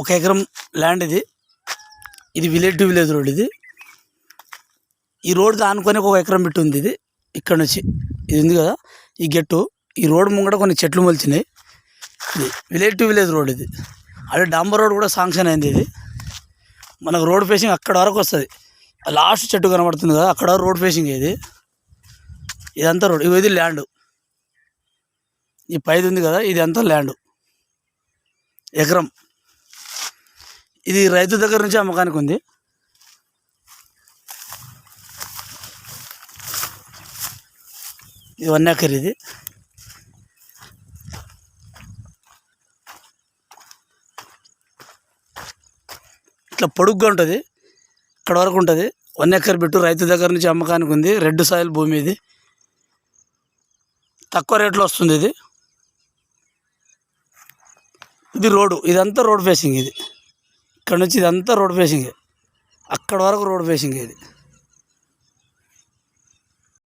ఒక ఎకరం ల్యాండ్ ఇది. ఇది విలేజ్ టు విలేజ్ రోడ్ ఇది. ఈ రోడ్ ఆనుకొని ఒక ఎకరం బిట్టు ఉంది ఇది ఇక్కడ నుంచి. ఇది ఉంది కదా ఈ గెట్టు ఈ రోడ్ ముంగట కొన్ని చెట్లు మొలిచినాయి. ఇది విలేజ్ టు విలేజ్ రోడ్ ఇది. అదే డాంబర్ రోడ్ కూడా శాంక్షన్ అయింది ఇది. మనకు రోడ్ ఫేసింగ్ అక్కడ వరకు వస్తుంది. లాస్ట్ చెట్టు కనబడుతుంది కదా అక్కడ రోడ్ ఫేసింగ్ ఇది. ఇదంతా రోడ్ ఇది ల్యాండ్ ఈ పైది ఉంది కదా ఇది అంతా ల్యాండ్ ఎకరం. ఇది రైతు దగ్గర నుంచి అమ్మకానికి ఉంది. ఇది వన్ ఎకర్ ఇది. ఇట్లా పొడుగ్గా ఉంటుంది. ఇక్కడ వరకు ఉంటుంది. వన్ ఎకర్ బిట్టు రైతు దగ్గర నుంచి అమ్మకానికి ఉంది. రెడ్ సాయిల్ భూమి ఇది. తక్కువ రేట్లో వస్తుంది ఇది. ఇది రోడ్డు. ఇదంతా రోడ్ ఫేసింగ్ ఇది. ఇక్కడ నుంచి ఇదంతా రోడ్ ఫేసింగే. అక్కడ వరకు రోడ్ ఫేసింగ్ ఇది.